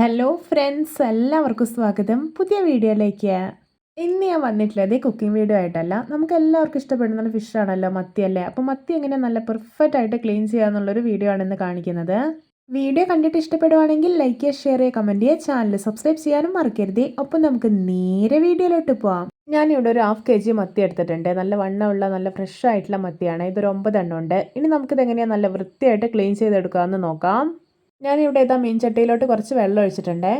Hello friends എല്ലാവർക്കും സ്വാഗതം. പുതിയ വീഡിയോയിലേക്ക്. ഇന്ന് ഞാൻ വന്നിട്ടുള്ളത് കുക്കിംഗ് വീഡിയോ ആയിട്ടല്ല. നമുക്ക് എല്ലാവർക്കും ഇഷ്ടപ്പെടുന്ന ഫിഷാണല്ലോ മത്തിയല്ലേ അപ്പോൾ മത്തി എങ്ങനെ നല്ല പെർഫെക്റ്റ് ആയിട്ട് ക്ലീൻ ചെയ്യാന്നുള്ളൊരു വീഡിയോ ആണ് ഇന്ന് കാണിക്കുന്നത്. വീഡിയോ കണ്ടിട്ട് ഇഷ്ടപ്പെടുവാണെങ്കിൽ ലൈക്ക് ചെയ്യുക ഷെയർ ചെയ്യുക കമന്റ് ചെയ്യുക ചാനൽ സബ്സ്ക്രൈബ് ചെയ്യാനും മറക്കരുത്. ഒപ്പം നമുക്ക് നേരെ വീഡിയോയിലോട്ട് പോവാം. ഞാനിവിടെ ഒരു ഹാഫ് കെ ജി മത്തി എടുത്തിട്ടുണ്ട്. നല്ല വണ്ണമുള്ള നല്ല ഫ്രഷ് ആയിട്ടുള്ള മത്തിയാണ്. ഇതൊരു ഒമ്പതെണ്ണം ഉണ്ട്. ഇനി നമുക്കിത് എങ്ങനെയാണ് നല്ല വൃത്തിയായിട്ട് ക്ലീൻ ചെയ്തെടുക്കാമെന്ന് നോക്കാം. ഞാനിവിടെ ഇതാ മീൻ ചട്ടിയിലോട്ട് കുറച്ച് വെള്ളം ഒഴിച്ചിട്ടുണ്ടേ.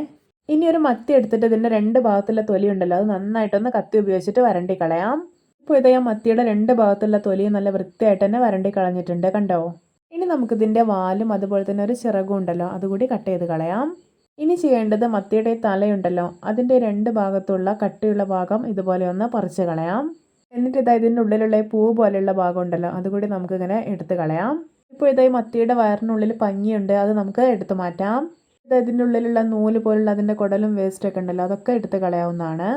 ഇനി ഒരു മത്തി എടുത്തിട്ട് ഇതിന്റെ രണ്ട് ഭാഗത്തുള്ള തൊലി ഉണ്ടല്ലോ അത് നന്നായിട്ടൊന്ന് കത്തി ഉപയോഗിച്ചിട്ട് വരണ്ടി കളയാം. ഇപ്പോൾ ഇത് മത്തിയുടെ രണ്ട് ഭാഗത്തുള്ള തൊലി നല്ല വൃത്തിയായിട്ട് തന്നെ വരണ്ടി കളഞ്ഞിട്ടുണ്ട് കണ്ടോ? ഇനി നമുക്കിതിന്റെ വാലും അതുപോലെ തന്നെ ഒരു ചിറകും ഉണ്ടല്ലോ അതുകൂടി കട്ട് ചെയ്ത് കളയാം. ഇനി ചെയ്യേണ്ടത് മത്തിയുടെ തലയുണ്ടല്ലോ അതിന്റെ രണ്ട് ഭാഗത്തുള്ള കട്ടിയുള്ള ഭാഗം ഇതുപോലെ ഒന്ന് പറിച്ച് കളയാം. എന്നിട്ട് ഇതാ ഇതിന്റെ ഉള്ളിലുള്ള പൂ പോലെയുള്ള ഭാഗം ഉണ്ടല്ലോ അതുകൂടി നമുക്കിങ്ങനെ എടുത്ത് കളയാം. ഇപ്പോൾ ഇതായി മത്തിയുടെ വയറിനുള്ളിൽ പഞ്ഞിയുണ്ട് അത് നമുക്ക് എടുത്തു മാറ്റാം. ഇത് ഉള്ളിലുള്ള നൂൽ പോലുള്ള അതിന്റെ കുടലും വേസ്റ്റൊക്കെ ഉണ്ടല്ലോ അതൊക്കെ എടുത്ത് കളയാവുന്നതാണ്.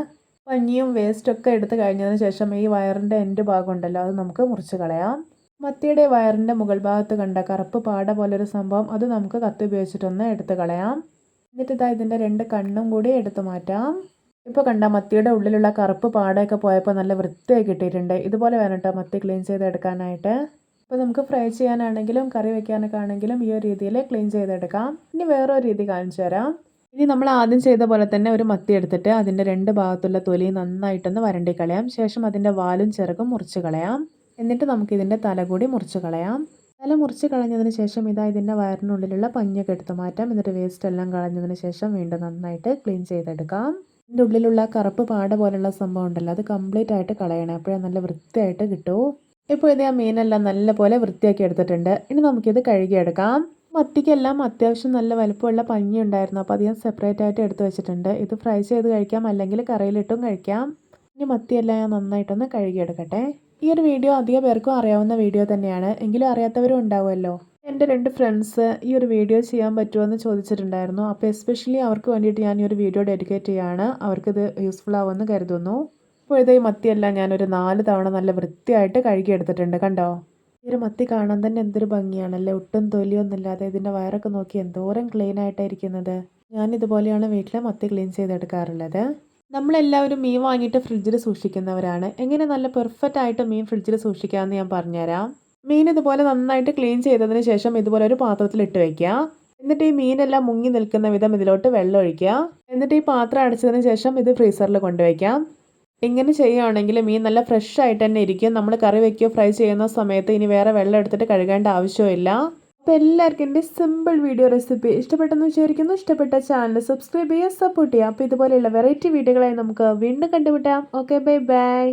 പഞ്ഞിയും വേസ്റ്റൊക്കെ എടുത്ത് കഴിഞ്ഞതിന് ശേഷം ഈ വയറിന്റെ എൻഡ് ഭാഗം ഉണ്ടല്ലോ അത് നമുക്ക് മുറിച്ച് കളയാം. മത്തിയുടെ വയറിന്റെ മുകൾ ഭാഗത്ത് കണ്ട കറുപ്പ് പാട പോലൊരു സംഭവം അത് നമുക്ക് കത്തി ഉപയോഗിച്ചിട്ടൊന്ന് എടുത്ത് കളയാം. എന്നിട്ട് ഇതാ ഇതിന്റെ രണ്ട് കണ്ണും കൂടി എടുത്തു മാറ്റാം. ഇപ്പോൾ കണ്ട മത്തിയുടെ ഉള്ളിലുള്ള കറുപ്പ് പാടയൊക്കെ പോയപ്പോൾ നല്ല വൃത്തിയായി കിട്ടിയിട്ടുണ്ട്. ഇതുപോലെ വേണം കേട്ടോ മത്തി ക്ലീൻ ചെയ്തെടുക്കാനായിട്ട് അപ്പോൾ നമുക്ക് ഫ്രൈ ചെയ്യാനാണെങ്കിലും കറി വെക്കാനൊക്കെ ആണെങ്കിലും ഈ ഒരു രീതിയിൽ ക്ലീൻ ചെയ്തെടുക്കാം. ഇനി വേറൊരു രീതി കാണിച്ചു തരാം. ഇനി നമ്മൾ ആദ്യം ചെയ്ത പോലെ തന്നെ ഒരു മത്തി എടുത്തിട്ട് അതിന്റെ രണ്ട് ഭാഗത്തുള്ള തൊലി നന്നായിട്ടൊന്ന് വരണ്ടി കളയാം. ശേഷം അതിന്റെ വാലും ചിറകും മുറിച്ച് കളയാം. എന്നിട്ട് നമുക്ക് ഇതിന്റെ തല കൂടി മുറിച്ച് കളയാം. തല മുറിച്ച് കളഞ്ഞതിന് ശേഷം ഇതാ ഇതിന്റെ വയറിനുള്ളിലുള്ള പഞ്ഞൊക്കെ എടുത്ത് മാറ്റാം. എന്നിട്ട് വേസ്റ്റ് എല്ലാം കളഞ്ഞതിന് ശേഷം വീണ്ടും നന്നായിട്ട് ക്ലീൻ ചെയ്തെടുക്കാം. ഇതിന്റെ ഉള്ളിലുള്ള കറുപ്പ് പാട പോലുള്ള സംഭവം ഉണ്ടല്ലോ അത് കംപ്ലീറ്റ് ആയിട്ട് കളയണം. അപ്പോഴേ നല്ല വൃത്തിയായിട്ട് കിട്ടൂ. ഇപ്പോൾ ഇത് ആ മീനെല്ലാം നല്ലപോലെ വൃത്തിയാക്കി എടുത്തിട്ടുണ്ട്. ഇനി നമുക്കിത് കഴുകിയെടുക്കാം. മത്തിക്കെല്ലാം അത്യാവശ്യം നല്ല വലുപ്പമുള്ള പഞ്ഞി ഉണ്ടായിരുന്നു. അപ്പോൾ അത് ഞാൻ സെപ്പറേറ്റ് ആയിട്ട് എടുത്ത് വെച്ചിട്ടുണ്ട്. ഇത് ഫ്രൈ ചെയ്ത് കഴിക്കാം. അല്ലെങ്കിൽ കറിയിലിട്ടും കഴിക്കാം. ഇനി മത്തിയെല്ലാം ഞാൻ നന്നായിട്ടൊന്ന് കഴുകിയെടുക്കട്ടെ. ഈ ഒരു വീഡിയോ അധികം പേർക്കും അറിയാവുന്ന വീഡിയോ തന്നെയാണ്. എങ്കിലും അറിയാത്തവരും ഉണ്ടാവുമല്ലോ. എന്റെ രണ്ട് ഫ്രണ്ട്സ് ഈ ഒരു വീഡിയോ ചെയ്യാൻ പറ്റുമോ എന്ന് ചോദിച്ചിട്ടുണ്ടായിരുന്നു. അപ്പോൾ എസ്പെഷ്യലി അവർക്ക് വേണ്ടിയിട്ട് ഞാൻ ഈ ഒരു വീഡിയോ ഡെഡിക്കേറ്റ് ചെയ്യുകയാണ് അവർക്കിത് യൂസ്ഫുൾ ആവുമെന്ന് കരുതുന്നു. ഇപ്പോൾ ഇതേ മത്തിയെല്ലാം ഞാനൊരു നാല് തവണ നല്ല വൃത്തിയായിട്ട് കഴുകിയെടുത്തിട്ടുണ്ട് കണ്ടോ? ഈ ഒരു മത്തി കാണാൻ തന്നെ എന്തൊരു ഭംഗിയാണല്ലേ? ഒട്ടും തൊലിയൊന്നുമില്ലാതെ ഇതിന്റെ വയറൊക്കെ നോക്കി എന്തോരം ക്ലീൻ ആയിട്ടായിരിക്കുന്നത്. ഞാൻ ഇതുപോലെയാണ് വീട്ടിലെ മത്തി ക്ലീൻ ചെയ്തെടുക്കാറുള്ളത്. നമ്മളെല്ലാവരും മീൻ വാങ്ങിയിട്ട് ഫ്രിഡ്ജിൽ സൂക്ഷിക്കുന്നവരാണ്. എങ്ങനെ നല്ല പെർഫെക്റ്റ് ആയിട്ട് മീൻ ഫ്രിഡ്ജിൽ സൂക്ഷിക്കാമെന്ന് ഞാൻ പറഞ്ഞുതരാം. മീൻ ഇതുപോലെ നന്നായിട്ട് ക്ലീൻ ചെയ്തതിന് ശേഷം ഇതുപോലെ ഒരു പാത്രത്തിൽ ഇട്ട് വയ്ക്കുക എന്നിട്ട് ഈ മീനെല്ലാം മുങ്ങി നിൽക്കുന്ന വിധം ഇതിലോട്ട് വെള്ളം ഒഴിക്കുക എന്നിട്ട് ഈ പാത്രം അടച്ചതിന് ശേഷം ഇത് ഫ്രീസറിൽ കൊണ്ടുവയ്ക്കാം. ഇങ്ങനെ ചെയ്യുകയാണെങ്കിൽ മീൻ നല്ല ഫ്രഷ് ആയിട്ട് തന്നെ ഇരിക്കും. നമ്മൾ കറി വയ്ക്കുകയോ ഫ്രൈ ചെയ്യുന്ന സമയത്ത് ഇനി വേറെ വെള്ളം എടുത്തിട്ട് കഴുകേണ്ട ആവശ്യമില്ല. അപ്പോൾ എല്ലാവർക്കും എന്റെ സിമ്പിൾ വീഡിയോ റെസിപ്പി ഇഷ്ടപ്പെട്ടെന്ന് വിചാരിക്കുന്നു. ഇഷ്ടപ്പെട്ട ചാനൽ സബ്സ്ക്രൈബ് ചെയ്യുക സപ്പോർട്ട് ചെയ്യുക. അപ്പോൾ ഇതുപോലെയുള്ള വെറൈറ്റി വീഡിയോകളായി നമുക്ക് വീണ്ടും കണ്ടുമുട്ടാം. Okay bye bye